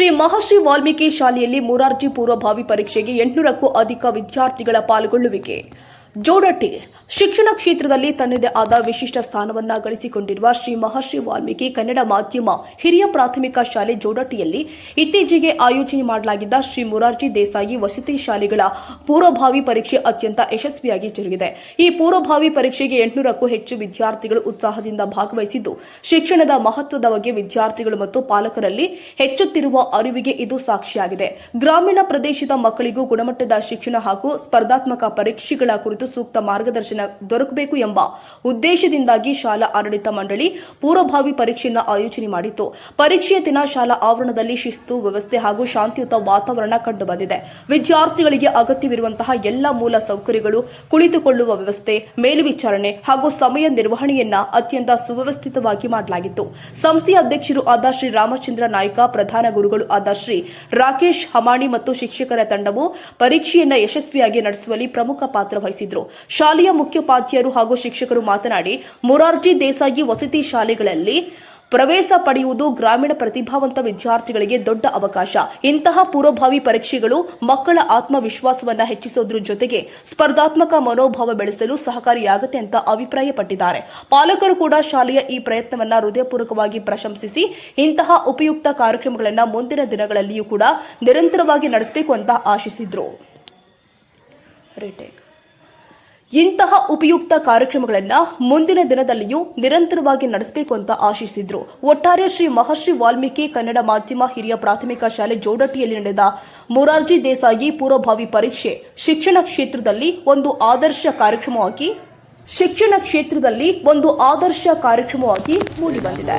ಶ್ರೀ ಮಹರ್ಷಿ ವಾಲ್ಮೀಕಿ ಶಾಲೆಯಲ್ಲಿ ಮುರಾರ್ಜಿ ಪೂರ್ವಭಾವಿ ಪರೀಕ್ಷೆಗೆ ಎಂಟುನೂರಕ್ಕೂ ಅಧಿಕ ವಿದ್ಯಾರ್ಥಿಗಳ ಪಾಲ್ಗೊಳ್ಳುವಿಕೆ. ಜೋಡಟ್ಟಿ ಶಿಕ್ಷಣ ಕ್ಷೇತ್ರದಲ್ಲಿ ತನ್ನದೇ ಆದ ವಿಶಿಷ್ಟ ಸ್ಥಾನವನ್ನ ಗಳಿಸಿಕೊಂಡಿರುವ ಶ್ರೀ ಮಹರ್ಷಿ ವಾಲ್ಮೀಕಿ ಕನ್ನಡ ಮಾಧ್ಯಮ ಹಿರಿಯ ಪ್ರಾಥಮಿಕ ಶಾಲೆ ಜೋಡಟ್ಟಿಯಲ್ಲಿ ಇತ್ತೀಚೆಗೆ ಆಯೋಜನೆ ಮಾಡಲಾಗಿದ್ದ ಶ್ರೀ ಮುರಾರ್ಜಿ ದೇಸಾಯಿ ವಸತಿ ಶಾಲೆಗಳ ಪೂರ್ವಭಾವಿ ಪರೀಕ್ಷೆ ಅತ್ಯಂತ ಯಶಸ್ವಿಯಾಗಿ ಜರುಗಿದೆ. ಈ ಪೂರ್ವಭಾವಿ ಪರೀಕ್ಷೆಗೆ ಎಂಟುನೂರಕ್ಕೂ ಹೆಚ್ಚು ವಿದ್ಯಾರ್ಥಿಗಳು ಉತ್ಸಾಹದಿಂದ ಭಾಗವಹಿಸಿದ್ದು, ಶಿಕ್ಷಣದ ಮಹತ್ವದ ಬಗ್ಗೆ ವಿದ್ಯಾರ್ಥಿಗಳು ಮತ್ತು ಪಾಲಕರಲ್ಲಿ ಹೆಚ್ಚುತ್ತಿರುವ ಅರಿವಿಗೆ ಇದು ಸಾಕ್ಷಿಯಾಗಿದೆ. ಗ್ರಾಮೀಣ ಪ್ರದೇಶದ ಮಕ್ಕಳಿಗೂ ಗುಣಮಟ್ಟದ ಶಿಕ್ಷಣ ಹಾಗೂ ಸ್ಪರ್ಧಾತ್ಮಕ ಪರೀಕ್ಷೆಗಳ ಕುರಿತು ಸೂಕ್ತ ಮಾರ್ಗದರ್ಶನ ದೊರಕಬೇಕು ಎಂಬ ಉದ್ದೇಶದಿಂದಾಗಿ ಶಾಲಾ ಆಡಳಿತ ಮಂಡಳಿ ಪೂರ್ವಭಾವಿ ಪರೀಕ್ಷೆಯನ್ನು ಆಯೋಜನೆ ಮಾಡಿತ್ತು. ಪರೀಕ್ಷೆಯ ದಿನ ಶಾಲಾ ಆವರಣದಲ್ಲಿ ಶಿಸ್ತು, ವ್ಯವಸ್ಥೆ ಹಾಗೂ ಶಾಂತಿಯುತ ವಾತಾವರಣ ಕಂಡುಬಂದಿದೆ. ವಿದ್ಯಾರ್ಥಿಗಳಿಗೆ ಅಗತ್ಯವಿರುವಂತಹ ಎಲ್ಲ ಮೂಲ ಸೌಕರ್ಯಗಳು, ಕುಳಿತುಕೊಳ್ಳುವ ವ್ಯವಸ್ಥೆ ಮೇಲ್ವಿಚಾರಣೆ ಹಾಗೂ ಸಮಯ ನಿರ್ವಹಣೆಯನ್ನ ಅತ್ಯಂತ ಸುವ್ಯವಸ್ಥಿತವಾಗಿ ಮಾಡಲಾಗಿತ್ತು. ಸಂಸ್ಥೆಯ ಅಧ್ಯಕ್ಷರು ಆದ ಶ್ರೀ ರಾಮಚಂದ್ರ ನಾಯ್ಕ, ಪ್ರಧಾನ ಗುರುಗಳು ಆದ ಶ್ರೀ ರಾಕೇಶ್ ಹಮಾಣಿ ಮತ್ತು ಶಿಕ್ಷಕರ ತಂಡವು ಪರೀಕ್ಷೆಯನ್ನ ಯಶಸ್ವಿಯಾಗಿ ನಡೆಸುವಲ್ಲಿ ಪ್ರಮುಖ ಪಾತ್ರ ವಹಿಸಿದ್ರು ಶಾಲೆಯ ಮುಖ್ಯೋಪಾಧ್ಯಾಯರು ಹಾಗೂ ಶಿಕ್ಷಕರು ಮಾತನಾಡಿ, ಮೊರಾರ್ಜಿ ದೇಸಾಯಿ ವಸತಿ ಶಾಲೆಗಳಲ್ಲಿ ಪ್ರವೇಶ ಪಡೆಯುವುದು ಗ್ರಾಮೀಣ ಪ್ರತಿಭಾವಂತ ವಿದ್ಯಾರ್ಥಿಗಳಿಗೆ ದೊಡ್ಡ ಅವಕಾಶ. ಇಂತಹ ಪೂರ್ವಭಾವಿ ಪರೀಕ್ಷೆಗಳು ಮಕ್ಕಳ ಆತ್ಮವಿಶ್ವಾಸವನ್ನು ಹೆಚ್ಚಿಸೋದ್ರ ಜೊತೆಗೆ ಸ್ಪರ್ಧಾತ್ಮಕ ಮನೋಭಾವ ಬೆಳೆಸಲು ಸಹಕಾರಿಯಾಗುತ್ತೆ ಅಂತ ಅಭಿಪ್ರಾಯಪಟ್ಟಿದ್ದಾರೆ. ಪಾಲಕರು ಕೂಡ ಶಾಲೆಯ ಈ ಪ್ರಯತ್ನವನ್ನು ಹೃದಯಪೂರ್ವಕವಾಗಿ ಪ್ರಶಂಸಿಸಿ, ಇಂತಹ ಉಪಯುಕ್ತ ಕಾರ್ಯಕ್ರಮಗಳನ್ನು ಮುಂದಿನ ದಿನಗಳಲ್ಲಿಯೂ ಕೂಡ ನಿರಂತರವಾಗಿ ನಡೆಸಬೇಕು ಅಂತ ಆಶಿಸಿದ್ರು. ಇಂತಹ ಉಪಯುಕ್ತ ಕಾರ್ಯಕ್ರಮಗಳನ್ನು ಮುಂದಿನ ದಿನದಲ್ಲಿಯೂ ನಿರಂತರವಾಗಿ ನಡೆಸಬೇಕು ಅಂತ ಆಶಿಸಿದ್ರು. ಒಟ್ಟಾರೆ ಶ್ರೀ ಮಹರ್ಷಿ ವಾಲ್ಮೀಕಿ ಕನ್ನಡ ಮಾಧ್ಯಮ ಹಿರಿಯ ಪ್ರಾಥಮಿಕ ಶಾಲೆ ಜೋಡಟ್ಟಿಯಲ್ಲಿ ನಡೆದ ಮೊರಾರ್ಜಿ ದೇಸಾಯಿ ಪೂರ್ವಭಾವಿ ಪರೀಕ್ಷೆ ಶಿಕ್ಷಣ ಕ್ಷೇತ್ರದಲ್ಲಿ ಒಂದು ಆದರ್ಶ ಕಾರ್ಯಕ್ರಮವಾಗಿ, ಶಿಕ್ಷಣ ಕ್ಷೇತ್ರದಲ್ಲಿ ಒಂದು ಆದರ್ಶ ಕಾರ್ಯಕ್ರಮವಾಗಿ ಮೂಡಿಬಂದಿದೆ.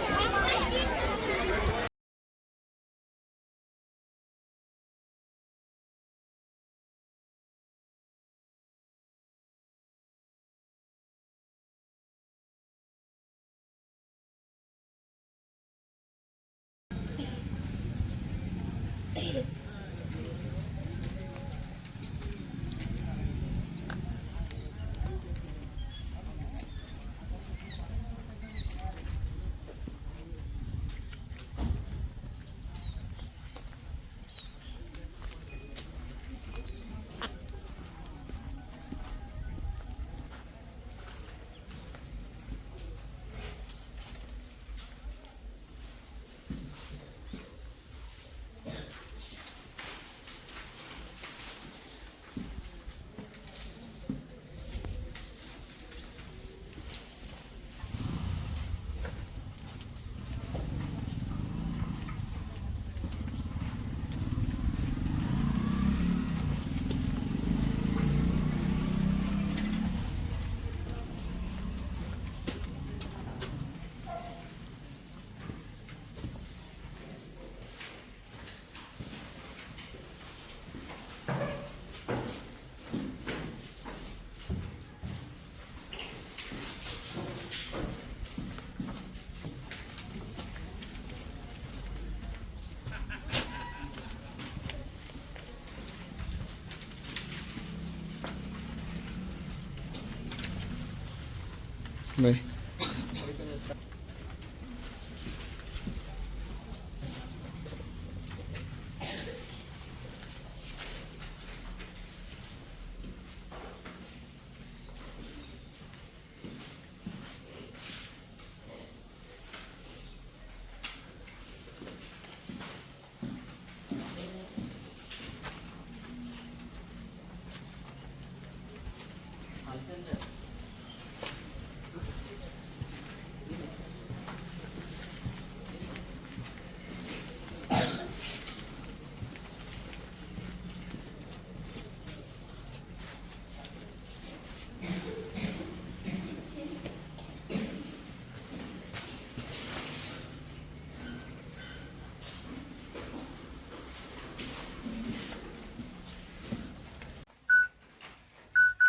没